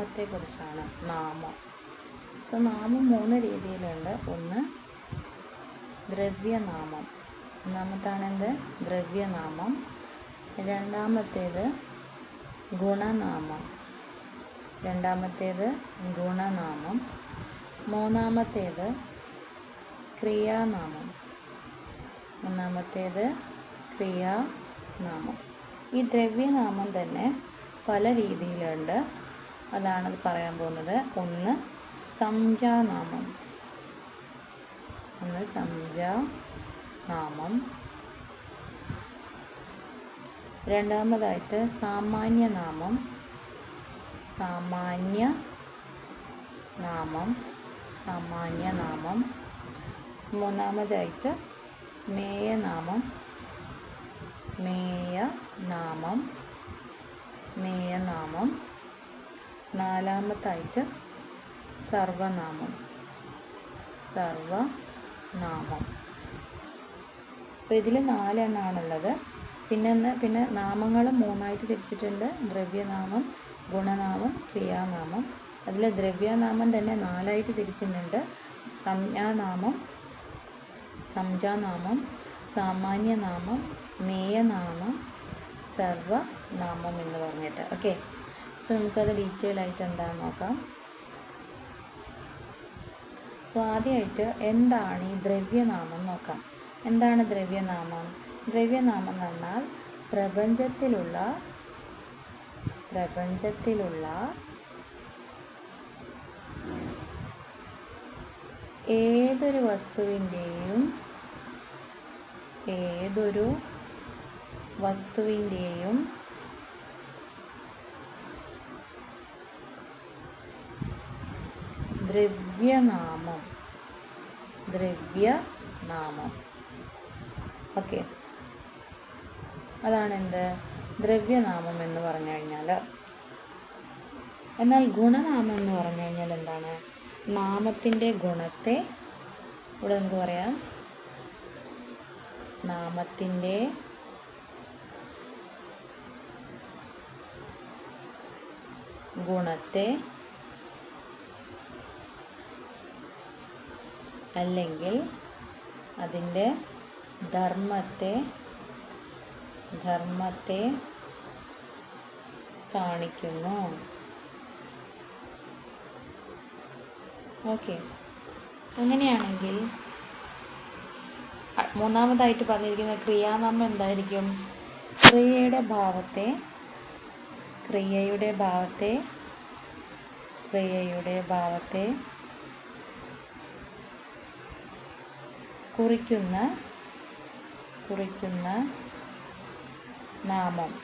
കുറിച്ചാണ് നാമം. സോ നാമം മൂന്ന് രീതിയിലുണ്ട്. ഒന്ന് ദ്രവ്യനാമം. ഒന്നാമത്താണെന്ത്? ദ്രവ്യനാമം. രണ്ടാമത്തേത് ഗുണനാമം. രണ്ടാമത്തേത് ഗുണനാമം. മൂന്നാമത്തേത് ക്രിയാനാമം. ഒന്നാമത്തേത് ക്രിയാനാമം. ഈ ദ്രവ്യനാമം തന്നെ പല രീതിയിലുണ്ട്. അതാണ് അത് പറയാൻ പോകുന്നത്. ഒന്ന് സംജാനാമം. ഒന്ന് സംജാനാമം. രണ്ടാമതായിട്ട് സാമാന്യനാമം. സാമാന്യ നാമം സാമാന്യനാമം. മൂന്നാമതായിട്ട് മേയനാമം. മേയനാമം. മേയനാമം. നാലാമത്തായിട്ട് സർവനാമം. സർവനാമം. സോ ഇതിൽ നാലെണ്ണാണുള്ളത്. പിന്നെ പിന്നെ നാമങ്ങൾ മൂന്നായിട്ട് തിരിച്ചിട്ടുണ്ട്. ദ്രവ്യനാമം ഗുണനാമം ക്രിയാനാമം. അതിൽ ദ്രവ്യനാമം തന്നെ നാലായിട്ട് തിരിച്ചിട്ടുണ്ട്. സംജ്ഞാനാമം സംജാനാമം സാമാന്യനാമം മേയനാമം സർവനാമം എന്ന് പറഞ്ഞിട്ട്. ഓക്കെ സോ നമുക്കത് ഡീറ്റെയിൽ ആയിട്ട് എന്താണെന്ന് നോക്കാം. സോ ആദ്യമായിട്ട് എന്താണ് ഈ ദ്രവ്യനാമം നോക്കാം. എന്താണ് ദ്രവ്യനാമം? ദ്രവ്യനാമം എന്ന് പറഞ്ഞാൽ പ്രപഞ്ചത്തിലുള്ള പ്രപഞ്ചത്തിലുള്ള ഏതൊരു വസ്തുവിന്റെയും ഏതൊരു വസ്തുവിന്റെയും ദ്രവ്യനാമം. ദ്രവ്യനാമം. ഓക്കെ. അതാണ് എന്ത് ദ്രവ്യനാമം എന്ന് പറഞ്ഞു കഴിഞ്ഞാൽ എന്നാൽ ഗുണനാമം എന്ന് പറഞ്ഞു കഴിഞ്ഞാൽ എന്താണ്? നാമത്തിന്റെ ഗുണത്തെ ഇവിടെ നമുക്ക് പറയാം. നാമത്തിന്റെ ഗുണത്തെ അല്ലെങ്കിൽ അതിന്റെ ധർമ്മത്തെ ധർമ്മത്തെ കാണിക്കുന്നു. ഓക്കെ. അങ്ങനെയാണെങ്കിൽ മൂന്നാമതായിട്ട് പറഞ്ഞിരിക്കുന്ന ക്രിയാനാമം എന്തായിരിക്കും? ക്രിയയുടെ ഭാവത്തെ ക്രിയയുടെ ഭാവത്തെ ക്രിയയുടെ ഭാവത്തെ കുറിക്കുന്ന കുറിക്കുന്ന നാമം.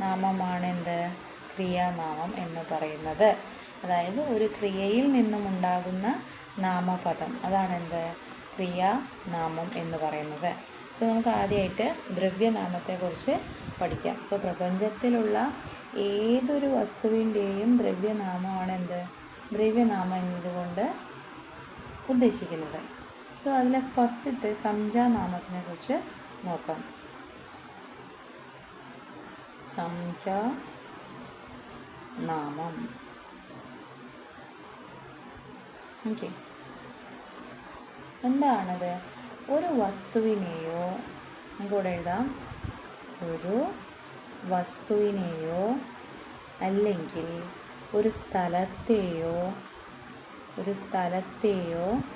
നാമമാണ് എന്ത് ക്രിയാനാമം എന്ന് പറയുന്നത്. അതായത് ഒരു ക്രിയയിൽ നിന്നും ഉണ്ടാകുന്ന നാമപദം. അതാണെന്ത്? ക്രിയാനാമം എന്ന് പറയുന്നത്. സോ നമുക്ക് ആദ്യമായിട്ട് ദ്രവ്യനാമത്തെക്കുറിച്ച് പഠിക്കാം. സോ പ്രപഞ്ചത്തിലുള്ള ഏതൊരു വസ്തുവിന്റെയും ദ്രവ്യനാമമാണ് എന്ത് ദ്രവ്യനാമം എന്നതുകൊണ്ട് ഉദ്ദേശിക്കുന്നത്. സോ അതിലെ ഫസ്റ്റത്തെ സംജാനാമത്തിനെ കുറിച്ച് നോക്കാം. സംജ നാമം. ഓക്കെ എന്താണത്? ഒരു വസ്തുവിനെയോ നമുക്കിവിടെ എഴുതാം. ഒരു വസ്തുവിനെയോ അല്ലെങ്കിൽ ഒരു സ്ഥലത്തെയോ ഒരു സ്ഥലത്തെയോ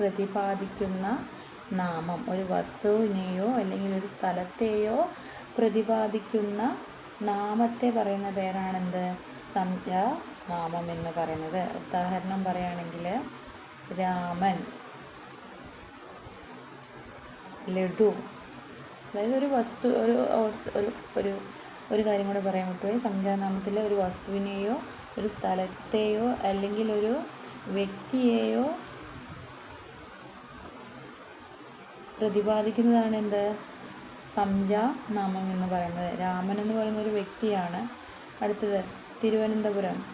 പ്രതിപാദിക്കുന്ന നാമം. ഒരു വസ്തുവിനെയോ അല്ലെങ്കിൽ ഒരു സ്ഥലത്തെയോ പ്രതിപാദിക്കുന്ന നാമത്തെ പറയുന്ന പേരാണെന്ത്? സംജ്ഞാ നാമം എന്ന് പറയുന്നത്. ഉദാഹരണം പറയുകയാണെങ്കിൽ രാമൻ ലഡു. അതായത് ഒരു വസ്തു ഒരു ഒരു ഒരു ഒരു കാര്യം കൂടെ പറയാൻ പറ്റുമോ? സംജാനാമത്തിലെ ഒരു വസ്തുവിനെയോ ഒരു സ്ഥലത്തെയോ അല്ലെങ്കിൽ ഒരു വ്യക്തിയെയോ പ്രതിപാദിക്കുന്നതാണ് എന്ത്? സംജ നാമം എന്ന് പറയുന്നത്. രാമൻ എന്ന് പറയുന്ന ഒരു വ്യക്തിയാണ്. അടുത്തത് തിരുവനന്തപുരം.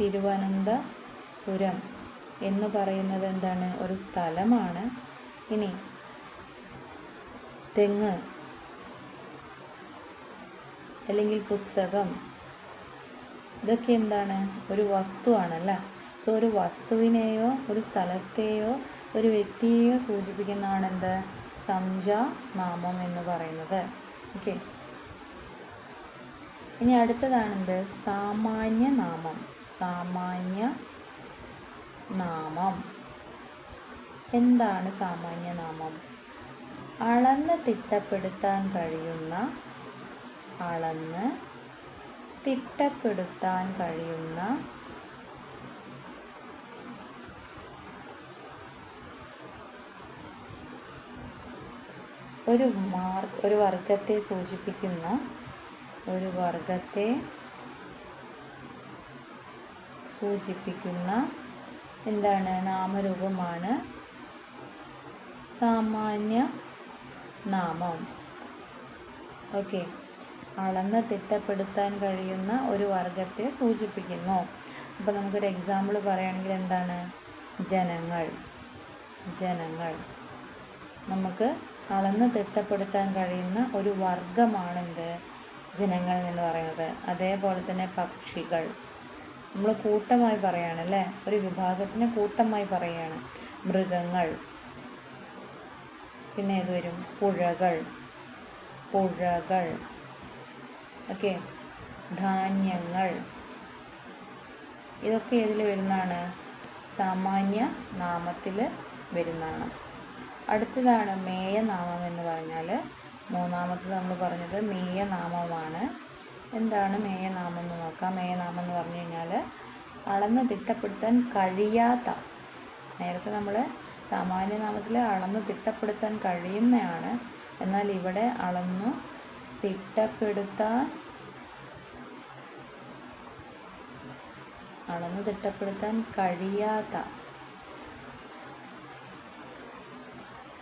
തിരുവനന്തപുരം എന്ന് പറയുന്നത് എന്താണ്? ഒരു സ്ഥലമാണ്. ഇനി തെങ്ങ് അല്ലെങ്കിൽ പുസ്തകം. ഇതൊക്കെ എന്താണ്? ഒരു വസ്തുവാണല്ലേ? സോ ഒരു വസ്തുവിനെയോ ഒരു സ്ഥലത്തെയോ ഒരു വ്യക്തിയെയോ സൂചിപ്പിക്കുന്നതാണ് എന്ത് സംജ നാമം എന്ന് പറയുന്നത്. ഓക്കെ. ഇനി അടുത്തതാണെന്ത്? സാമാന്യ നാമം. സാമാന്യ നാമം. എന്താണ് സാമാന്യ നാമം? അളന്ന് തിട്ടപ്പെടുത്താൻ കഴിയുന്ന അളന്ന് തിട്ടപ്പെടുത്താൻ കഴിയുന്ന ഒരു മാർ ഒരു വർഗത്തെ സൂചിപ്പിക്കുന്ന ഒരു വർഗത്തെ സൂചിപ്പിക്കുന്ന എന്താണ്? നാമരൂപമാണ് സാമാന്യ നാമം. ഓക്കെ. അളന്ന് തിട്ടപ്പെടുത്താൻ കഴിയുന്ന ഒരു വർഗത്തെ സൂചിപ്പിക്കുന്നു. അപ്പോൾ നമുക്കൊരു എക്സാമ്പിൾ പറയുകയാണെങ്കിൽ എന്താണ്? ജനങ്ങൾ. ജനങ്ങൾ. നമുക്ക് അളന്ന് തിട്ടപ്പെടുത്താൻ കഴിയുന്ന ഒരു വർഗമാണെന്ത് ജനങ്ങൾ എന്ന് പറയുന്നത്. അതേപോലെ തന്നെ പക്ഷികൾ. നമ്മൾ കൂട്ടമായി പറയുകയാണ് അല്ലേ? ഒരു വിഭാഗത്തിന് കൂട്ടമായി പറയുകയാണ് മൃഗങ്ങൾ. പിന്നെ ഏത് വരും? പുഴകൾ. പുഴകൾ. ഓക്കെ. ധാന്യങ്ങൾ. ഇതൊക്കെ ഏതിൽ വരുന്നതാണ്? സാമാന്യ നാമത്തിൽ വരുന്നതാണ്. അടുത്തതാണ് മേയനാമം എന്ന് പറഞ്ഞാൽ മൂന്നാമത്തത് നമ്മൾ പറഞ്ഞത് മേയനാമമാണ്. എന്താണ് മേയനാമം എന്ന് നോക്കാം. മേയനാമം എന്ന് പറഞ്ഞു കഴിഞ്ഞാൽ അളന്ന് തിട്ടപ്പെടുത്താൻ കഴിയാത്ത നേരത്തെ നമ്മൾ സാമാന്യനാമത്തിൽ അളന്ന് തിട്ടപ്പെടുത്താൻ കഴിയുന്നതാണ് എന്നാൽ ഇവിടെ അളന്നു തിട്ടപ്പെടുത്താൻ അളന്ന് തിട്ടപ്പെടുത്താൻ കഴിയാത്ത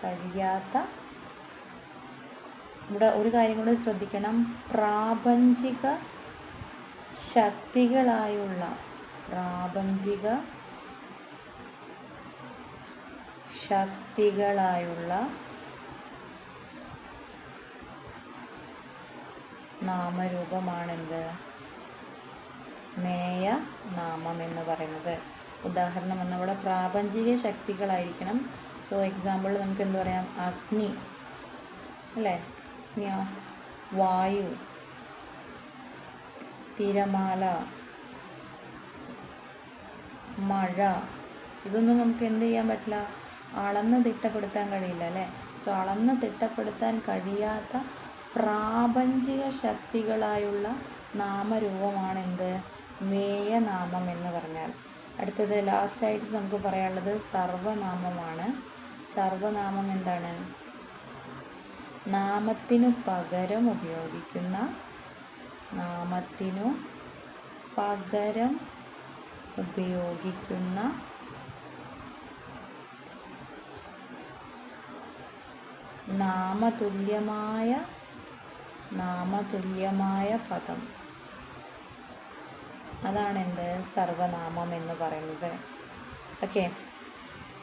കഴിയാത്ത ഇവിടെ ഒരു കാര്യം കൂടി ശ്രദ്ധിക്കണം. പ്രാപഞ്ചിക ശക്തികളായുള്ള പ്രാപഞ്ചിക ശക്തികളായുള്ള നാമരൂപമാണെന്ത്? മേയ നാമം എന്ന് പറയുന്നത്. ഉദാഹരണം വന്നവിടെ പ്രാപഞ്ചിക ശക്തികളായിരിക്കണം. സോ എക്സാമ്പിൾ നമുക്ക് എന്ത് പറയാം? അഗ്നി. അല്ലേ? ഇനിയോ വായു. തിരമാല. മഴ. ഇതൊന്നും നമുക്ക് എന്ത് ചെയ്യാൻ പറ്റില്ല? അളന്ന് തിട്ടപ്പെടുത്താൻ കഴിയില്ല അല്ലേ? സോ അളന്ന് തിട്ടപ്പെടുത്താൻ കഴിയാത്ത പ്രാപഞ്ചിക ശക്തികളായുള്ള നാമരൂപമാണ് എന്ത്? മേയനാമം എന്ന് പറഞ്ഞാൽ. അടുത്തത് ലാസ്റ്റായിട്ട് നമുക്ക് പറയാനുള്ളത് സർവനാമമാണ്. സർവനാമം എന്താണ്? നാമത്തിനു പകരം ഉപയോഗിക്കുന്ന നാമത്തിനു പകരം ഉപയോഗിക്കുന്ന നാമതുല്യമായ നാമതുല്യമായ പദം. അതാണ് എന്ത് സർവനാമം എന്ന് പറയുന്നത്. ഓക്കെ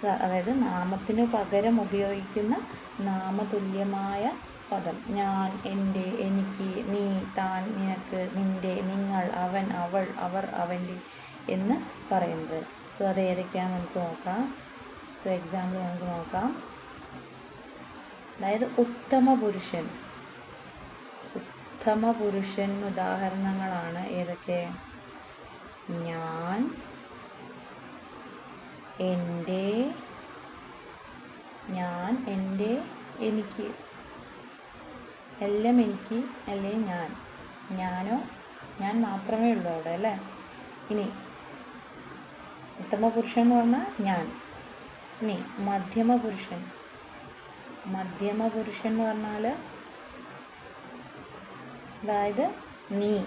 അതായത് നാമത്തിന് പകരം ഉപയോഗിക്കുന്ന നാമതുല്യമായ പദം. ഞാൻ എന്റെ എനിക്ക് നീ താൻ നിനക്ക് നിന്റെ നിങ്ങൾ അവൻ അവൾ അവർ അവന്റെ എന്ന് പറയുന്നത്. സോ അത് ഏതൊക്കെയാണെന്ന് നമുക്ക് നോക്കാം. സോ എക്സാമ്പിൾ നമുക്ക് നോക്കാം. അതായത് ഉത്തമ പുരുഷൻ. ഉത്തമ പുരുഷൻ ഉദാഹരണങ്ങളാണ് ഏതൊക്കെ? ഞാൻ എന്റെ എന്റെ എനിക്ക്. എല്ലാം എനിക്ക് അല്ലേ ഞാൻ? ഞാനോ? ഞാൻ മാത്രമേ ഉള്ളൂ അവിടെ അല്ലേ? ഇനി ഉത്തമ പുരുഷൻ എന്ന് പറഞ്ഞാൽ ഞാൻ. ഇനി മധ്യമ പുരുഷൻ മധ്യമ പുരുഷൻ എന്ന് പറഞ്ഞാൽ അതായത് നീ.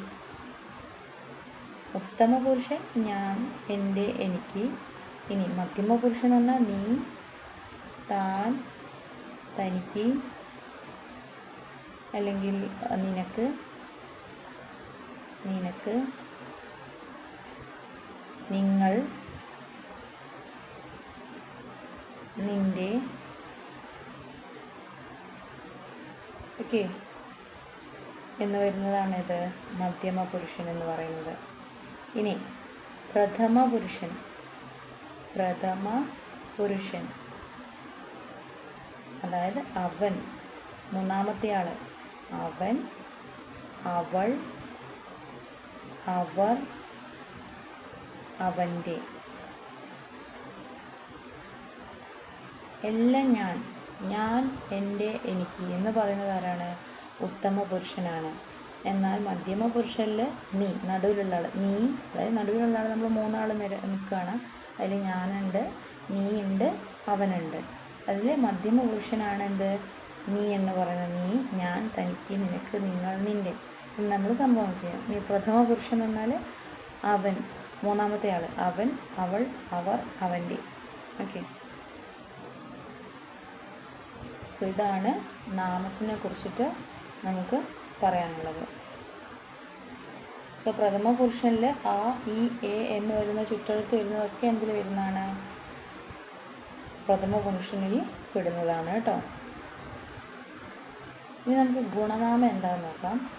ഉത്തമ പുരുഷൻ ഞാൻ എന്റെ എനിക്ക്. ഇനി മധ്യമ പുരുഷൻ എന്ന് പറഞ്ഞാൽ നീ താൻ തനിക്ക് അല്ലെങ്കിൽ നിനക്ക് നിനക്ക് നിങ്ങൾ നിന്റെ ഓക്കെ എന്ന് വരുന്നതാണ് ഇത് മധ്യമ പുരുഷൻ എന്ന് പറയുന്നത്. ഇനി പ്രഥമ പുരുഷൻ പ്രഥമ പുരുഷൻ. അതായത് അവൻ മൂന്നാമത്തെ ആൾ. അവൻ അവൾ അവർ അവന്റെ. എല്ലാം ഞാൻ ഞാൻ എന്റെ എനിക്ക് എന്ന് പറയുന്നത് ആരാണ്? ഉത്തമ പുരുഷനാണ്. എന്നാൽ മധ്യമ പുരുഷനിൽ നീ നടുവിലുള്ള ആൾ നീ അതായത് നടുവിലുള്ള ആൾ നമ്മൾ മൂന്നാൾ നിര നിൽക്കുകയാണ് അതിൽ ഞാനുണ്ട് നീ ഉണ്ട് അവനുണ്ട്. അതിൽ മധ്യമ പുരുഷനാണ് എന്ത് നീ എന്ന് പറയുന്നത്. നീ ഞാൻ തനിക്ക് നിനക്ക് നിങ്ങൾ നിന്റെ നമ്മൾ സംഭവം ചെയ്യാം. നീ പ്രഥമ പുരുഷൻ എന്നാൽ അവൻ മൂന്നാമത്തെ ആൾ അവൻ അവൾ അവർ അവന്റെ ഓക്കെ. സോ ഇതാണ് നാമത്തിനെ കുറിച്ചിട്ട് നമുക്ക് പറയാനുള്ളത്. സോ പ്രഥമ പുരുഷനിൽ ആ ഇ എ എന്ന് വരുന്ന ചുറ്റെഴുത്ത് വരുന്നതൊക്കെ എന്തിൽ വരുന്നതാണ്? പ്രഥമ പുരുഷനിൽ പെടുന്നതാണ് കേട്ടോ. ഇനി നമുക്ക് ഗുണനാമം എന്താണെന്ന് നോക്കാം.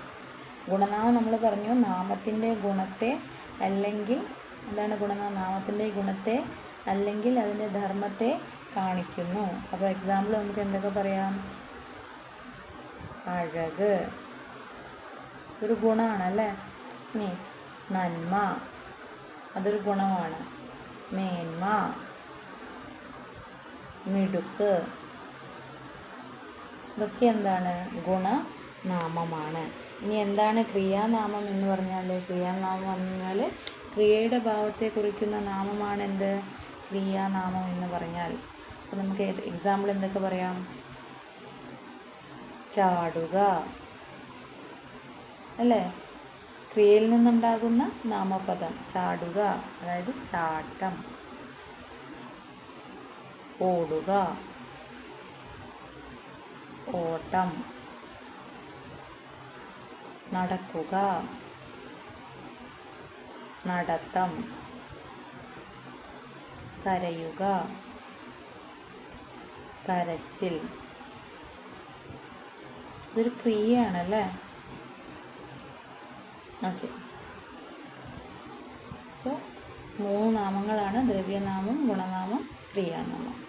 ഗുണനാമം നമ്മൾ പറഞ്ഞു നാമത്തിന്റെ ഗുണത്തെ അല്ലെങ്കിൽ എന്താണ് ഗുണനാമം? നാമത്തിന്റെ ഗുണത്തെ അല്ലെങ്കിൽ അതിന്റെ ധർമ്മത്തെ കാണിക്കുന്നു. അപ്പോൾ എക്സാമ്പിൾ നമുക്ക് എന്തൊക്കെ പറയാം? അഴക്. ഒരു ഗുണമാണ് അല്ലേ? ഇനി നന്മ. അതൊരു ഗുണമാണ്. മേന്മ. മിടുക്ക്. ഇതൊക്കെ എന്താണ്? ഗുണനാമമാണ്. ഇനി എന്താണ് ക്രിയാനാമം എന്ന് പറഞ്ഞാൽ ക്രിയാനാമം പറഞ്ഞാൽ ക്രിയയുടെ ഭാവത്തെ കുറിക്കുന്ന നാമമാണ് എന്ത് ക്രിയാനാമം എന്ന് പറഞ്ഞാൽ അപ്പോൾ നമുക്ക് എക്സാമ്പിൾ എന്തൊക്കെ പറയാം? ചാടുക. അല്ലേ? ക്രിയയിൽ നിന്നുണ്ടാകുന്ന നാമപദം ചാടുക. അതായത് ചാട്ടം. ഓടുക ഓട്ടം നടക്കുക. നടത്തം കരയുക. കരച്ചിൽ. ഇതൊരു ക്രിയയാണല്ലേ? ഓക്കെ. സോ മൂന്ന് നാമങ്ങളാണ്. ദ്രവ്യനാമം ഗുണനാമം ക്രിയാനാമം.